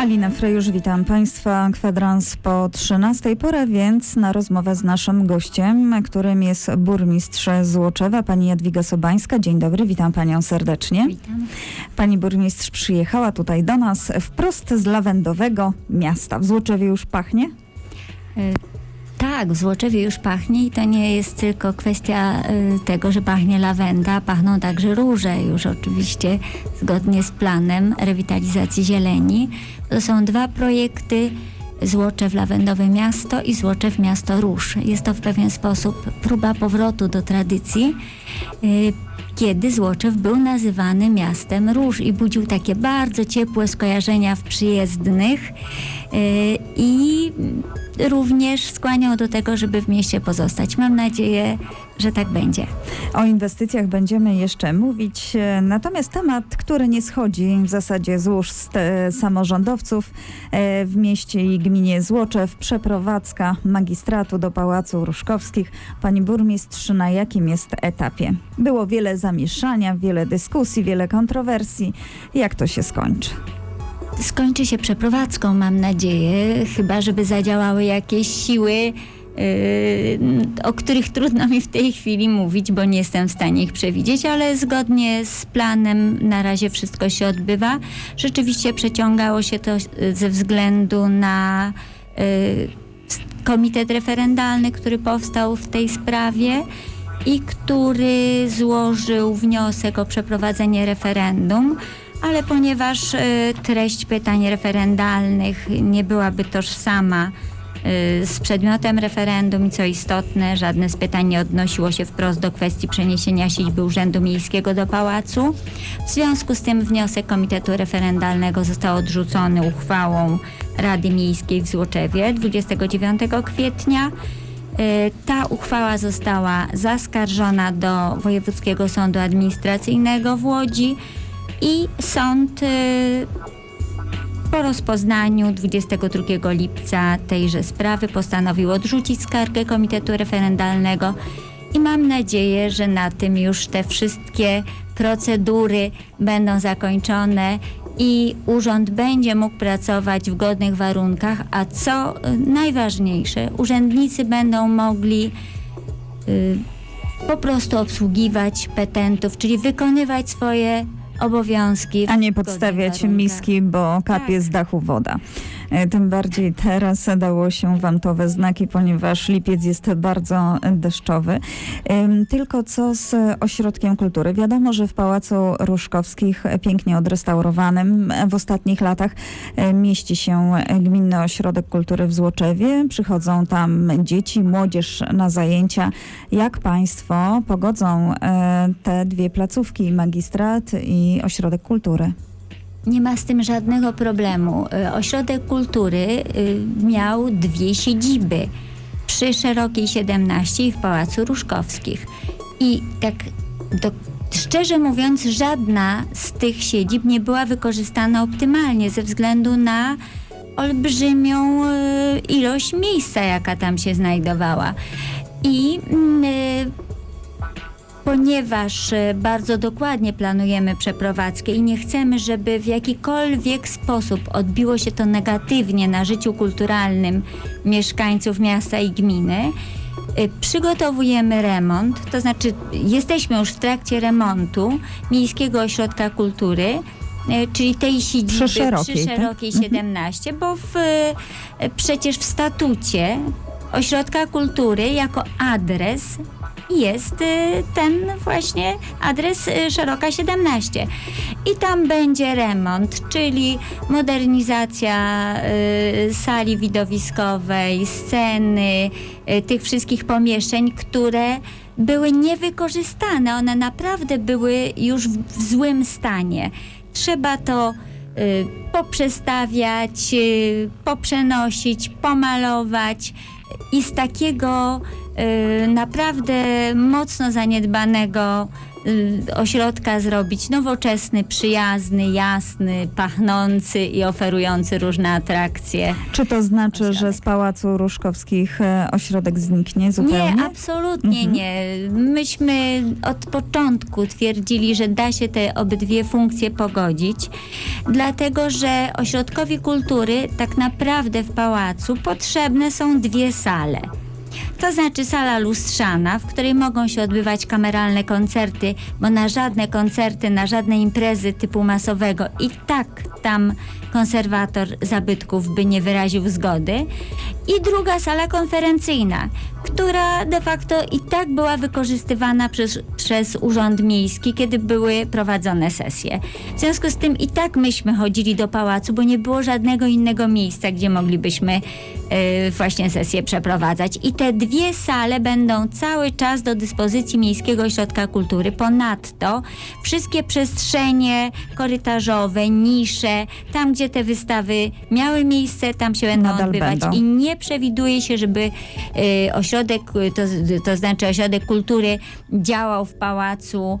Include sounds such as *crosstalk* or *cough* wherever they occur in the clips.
Alina Frejusz, witam Państwa. Kwadrans po 13 porę, więc na rozmowę z naszym gościem, którym jest burmistrz Złoczewa, pani Jadwiga Sobańska. Dzień dobry, witam Panią serdecznie. Witam. Pani burmistrz przyjechała tutaj do nas wprost z lawendowego miasta. W Złoczewie już pachnie? Tak, w Złoczewie już pachnie i to nie jest tylko kwestia y, tego, że pachnie lawenda, pachną także róże już oczywiście zgodnie z planem rewitalizacji zieleni. To są dwa projekty Złoczew Lawendowe Miasto i Złoczew Miasto Róż. Jest to w pewien sposób próba powrotu do tradycji, y, kiedy Złoczew był nazywany miastem róż i budził takie bardzo ciepłe skojarzenia w przyjezdnych y, i również skłaniał do tego, żeby w mieście pozostać. Mam nadzieję, że tak będzie. O inwestycjach będziemy jeszcze mówić, e, natomiast temat, który nie schodzi w zasadzie z ust e, samorządowców e, w mieście i gminie Złoczew, przeprowadzka magistratu do Pałacu Ruszkowskich. Pani burmistrz, na jakim jest etapie? Było wiele zamieszania, wiele dyskusji, wiele kontrowersji. Jak to się skończy? Skończy się przeprowadzką, mam nadzieję, chyba żeby zadziałały jakieś siły, o których trudno mi w tej chwili mówić, bo nie jestem w stanie ich przewidzieć, ale zgodnie z planem na razie wszystko się odbywa. Rzeczywiście przeciągało się to yy, ze względu na yy, komitet referendalny, który powstał w tej sprawie i który złożył wniosek o przeprowadzenie referendum ale ponieważ y, treść pytań referendalnych nie byłaby tożsama z przedmiotem referendum i co istotne, żadne z pytań nie odnosiło się wprost do kwestii przeniesienia siedziby Urzędu Miejskiego do Pałacu. W związku z tym wniosek Komitetu Referendalnego został odrzucony uchwałą Rady Miejskiej w Złoczewie 29 kwietnia. Y, Ta uchwała została zaskarżona do Wojewódzkiego Sądu Administracyjnego w Łodzi i sąd y, po rozpoznaniu 22 lipca tejże sprawy postanowił odrzucić skargę Komitetu Referendalnego i mam nadzieję, że na tym już te wszystkie procedury będą zakończone i urząd będzie mógł pracować w godnych warunkach, a co y, najważniejsze, urzędnicy będą mogli y, po prostu obsługiwać petentów, czyli wykonywać swoje obowiązki. A nie podstawiać miski, bo kapie Tak. z dachu woda. E, Tym bardziej teraz dało się wam to we znaki, ponieważ lipiec jest bardzo deszczowy. Tylko co z ośrodkiem kultury? Wiadomo, że w Pałacu Ruszkowskich, e, pięknie odrestaurowanym e, w ostatnich latach, mieści się Gminny Ośrodek Kultury w Złoczewie. Przychodzą tam dzieci, młodzież na zajęcia. Jak państwo pogodzą te dwie placówki, magistrat i ośrodek kultury? Nie ma z tym żadnego problemu. Y, Ośrodek Kultury y, miał dwie siedziby przy Szerokiej 17 i w Pałacu Ruszkowskich. I tak do, szczerze mówiąc, żadna z tych siedzib nie była wykorzystana optymalnie ze względu na olbrzymią y, ilość miejsca, jaka tam się znajdowała. I mm, ponieważ e, bardzo dokładnie planujemy przeprowadzkę i nie chcemy, żeby w jakikolwiek sposób odbiło się to negatywnie na życiu kulturalnym mieszkańców miasta i gminy, e, przygotowujemy remont, to znaczy jesteśmy już w trakcie remontu Miejskiego Ośrodka Kultury, e, czyli tej siedziby Przy Szerokiej, przy tak? Szerokiej 17, bo w, przecież w statucie Ośrodka Kultury jako adres jest y, ten właśnie adres y, Szeroka 17. I tam będzie remont, czyli modernizacja y, sali widowiskowej, sceny, tych wszystkich pomieszczeń, które były niewykorzystane. One naprawdę były już w, złym stanie. Trzeba to poprzestawiać, poprzenosić, pomalować i z takiego y, naprawdę mocno zaniedbanego ośrodka zrobić nowoczesny, przyjazny, jasny, pachnący i oferujący różne atrakcje. Czy to znaczy, że Ośrodek. z Pałacu Ruszkowskich e, ośrodek zniknie zupełnie? Nie, absolutnie Mhm. nie. Myśmy od początku twierdzili, że da się te obydwie funkcje pogodzić, dlatego że ośrodkowi kultury tak naprawdę w pałacu potrzebne są dwie sale. To znaczy sala lustrzana, w której mogą się odbywać kameralne koncerty, bo na żadne koncerty, na żadne imprezy typu masowego i tak tam konserwator zabytków by nie wyraził zgody. I druga sala konferencyjna, która de facto i tak była wykorzystywana przez, przez Urząd Miejski, kiedy były prowadzone sesje. W związku z tym i tak myśmy chodzili do pałacu, bo nie było żadnego innego miejsca, gdzie moglibyśmy y, właśnie sesje przeprowadzać. I te dwie sale będą cały czas do dyspozycji Miejskiego Ośrodka Kultury. Ponadto wszystkie przestrzenie korytarzowe, nisze, tam gdzie te wystawy miały miejsce, tam się będą Nadal odbywać. będą. I nie przewiduje się, żeby y, ośrodek, to, to znaczy ośrodek kultury działał w pałacu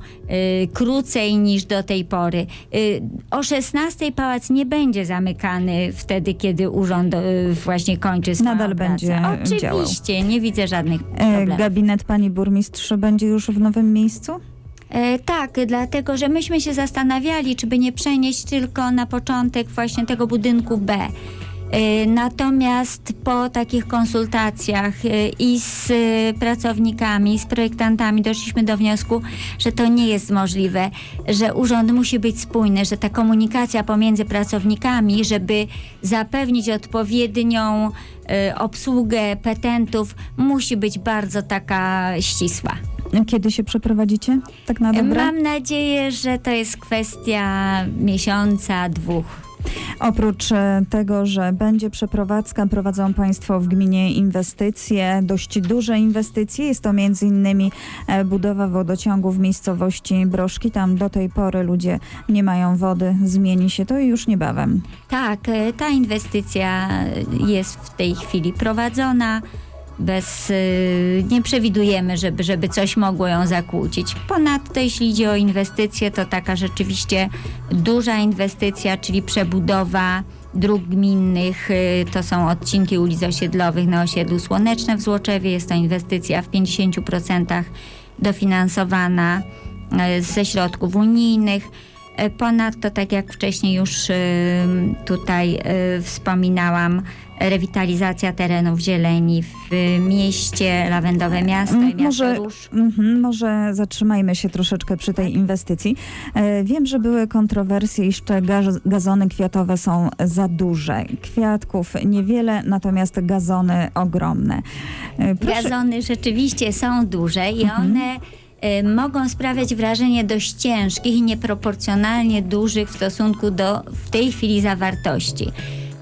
y, krócej niż do tej pory. Y, o 16 pałac nie będzie zamykany wtedy, kiedy urząd y, właśnie kończy swoją Nadal pracę. będzie działał. Oczywiście, nie widzę żadnych E, problemów. Gabinet pani burmistrz będzie już w nowym miejscu? E, tak, dlatego że myśmy się zastanawiali, czy by nie przenieść tylko na początek właśnie tego budynku B. E, Natomiast po takich konsultacjach e, i z e, pracownikami, z projektantami doszliśmy do wniosku, że to nie jest możliwe, że urząd musi być spójny, że ta komunikacja pomiędzy pracownikami, żeby zapewnić odpowiednią obsługę petentów, musi być bardzo taka ścisła. Kiedy się przeprowadzicie? Tak na dobre? Mam nadzieję, że to jest kwestia miesiąca, dwóch. Oprócz e, tego, że będzie przeprowadzka, prowadzą Państwo w gminie inwestycje, dość duże inwestycje. Jest to między innymi e, budowa wodociągu w miejscowości Broszki. Tam do tej pory ludzie nie mają wody. Zmieni się to już niebawem. Tak, e, ta inwestycja jest w tej chwili prowadzona. Bez, y, nie przewidujemy, żeby, żeby coś mogło ją zakłócić. Ponadto, jeśli idzie o inwestycje, to taka rzeczywiście duża inwestycja, czyli przebudowa dróg gminnych. y, To są odcinki ulic osiedlowych na osiedlu Słoneczne w Złoczewie. Jest to inwestycja w 50% dofinansowana y, ze środków unijnych. E, Ponadto, tak jak wcześniej już y, tutaj y, wspominałam, rewitalizacja terenów zieleni w mieście Lawendowe Miasto i Mm, Miasto może- Róż. Mhm, może zatrzymajmy się troszeczkę przy tej inwestycji. E, wiem, że były kontrowersje, iż te gaz- gazony kwiatowe są za duże. Kwiatków niewiele, natomiast gazony ogromne. E, proszę- Gazony rzeczywiście są duże i Mhm. one mogą sprawiać wrażenie dość ciężkich i nieproporcjonalnie dużych w stosunku do w tej chwili zawartości.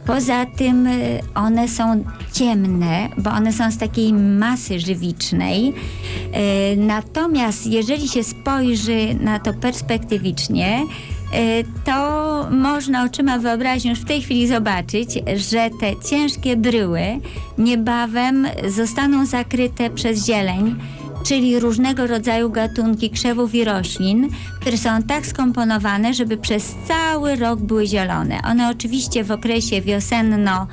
Poza tym y, one są ciemne, bo one są z takiej masy żywicznej. Y, Natomiast jeżeli się spojrzy na to perspektywicznie, y, to można oczyma wyobraźni już w tej chwili zobaczyć, że te ciężkie bryły niebawem zostaną zakryte przez zieleń, czyli różnego rodzaju gatunki krzewów i roślin, które są tak skomponowane, żeby przez cały rok były zielone. One oczywiście w okresie wiosenno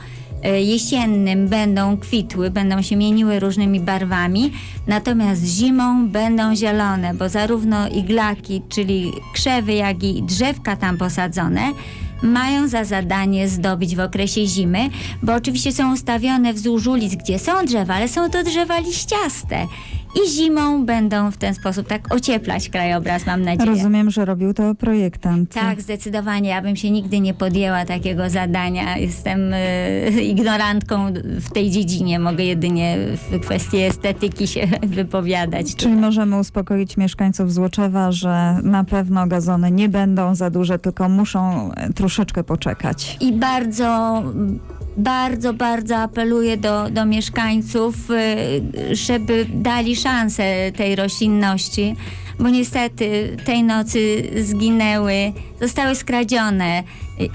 e, jesiennym będą kwitły, będą się mieniły różnymi barwami, natomiast zimą będą zielone, bo zarówno iglaki, czyli krzewy, jak i drzewka tam posadzone, mają za zadanie zdobyć w okresie zimy, bo oczywiście są ustawione wzdłuż ulic, gdzie są drzewa, ale są to drzewa liściaste. I zimą będą w ten sposób tak ocieplać krajobraz, mam nadzieję. Rozumiem, że robił to projektant. Tak, zdecydowanie. Ja bym się nigdy nie podjęła takiego zadania. Jestem y, ignorantką w tej dziedzinie. Mogę jedynie w kwestii estetyki się *laughs* wypowiadać. Czyli możemy uspokoić mieszkańców Złoczewa, że na pewno gazony nie będą za duże, tylko muszą e, troszeczkę poczekać. I bardzo, bardzo, bardzo apeluję do, do mieszkańców, y, żeby dali szansę tej roślinności, bo niestety tej nocy zginęły, zostały skradzione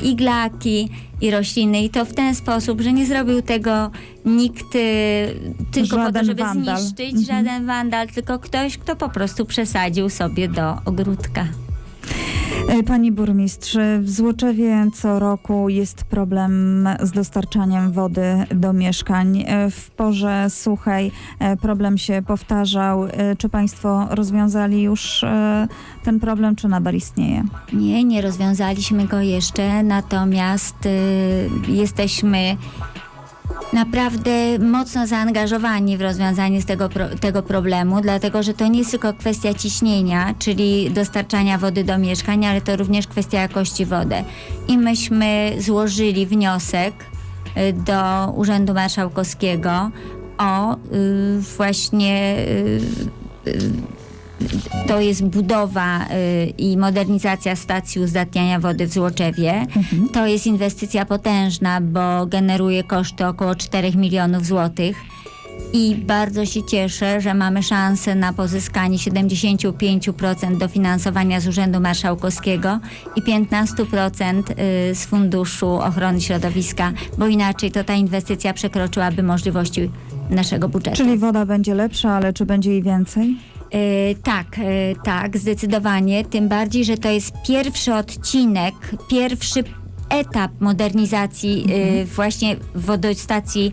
iglaki i rośliny i to w ten sposób, że nie zrobił tego nikt y, tylko po to, Żaden żeby wandal. zniszczyć, Mhm. żaden wandal, tylko ktoś, kto po prostu przesadził sobie do ogródka. E, Pani burmistrz, w Złoczewie co roku jest problem z dostarczaniem wody do mieszkań. E, W porze suchej e, problem się powtarzał. Czy Państwo rozwiązali już ten problem, czy nadal istnieje? Nie, nie rozwiązaliśmy go jeszcze, natomiast jesteśmy naprawdę mocno zaangażowani w rozwiązanie tego, tego problemu, dlatego że to nie jest tylko kwestia ciśnienia, czyli dostarczania wody do mieszkań, ale to również kwestia jakości wody. I myśmy złożyli wniosek y, do Urzędu Marszałkowskiego o y, właśnie y, to jest budowa y, i modernizacja stacji uzdatniania wody w Złoczewie. To jest inwestycja potężna, bo generuje koszty około 4 milionów złotych. I bardzo się cieszę, że mamy szansę na pozyskanie 75% dofinansowania z Urzędu Marszałkowskiego i 15% y, z Funduszu Ochrony Środowiska, bo inaczej to ta inwestycja przekroczyłaby możliwości naszego budżetu. Czyli woda będzie lepsza, ale czy będzie jej więcej? E, tak, e, tak, zdecydowanie. Tym bardziej, że to jest pierwszy odcinek, pierwszy etap modernizacji e, właśnie wodostacji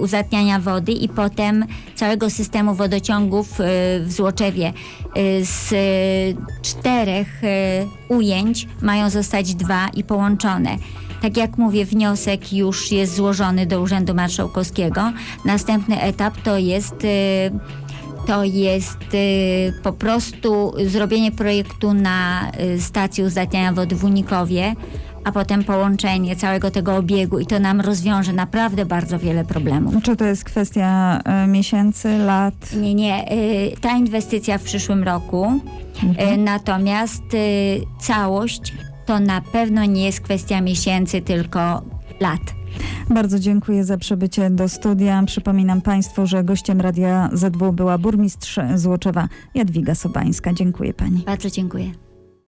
uzatniania wody i potem całego systemu wodociągów w Złoczewie. Z czterech ujęć mają zostać dwa i połączone. Tak jak mówię, wniosek już jest złożony do Urzędu Marszałkowskiego. Następny etap to jest to jest y, po prostu zrobienie projektu na y, stacji uzdatniania wody w Unikowie, a potem połączenie całego tego obiegu i to nam rozwiąże naprawdę bardzo wiele problemów. Czy to jest kwestia e, miesięcy, lat? Nie, nie, y, ta inwestycja w przyszłym roku, y, natomiast całość to na pewno nie jest kwestia miesięcy, tylko lat. Bardzo dziękuję za przybycie do studia. Przypominam Państwu, że gościem Radia ZW była burmistrz Złoczewa Jadwiga Sobańska. Dziękuję Pani. Bardzo dziękuję.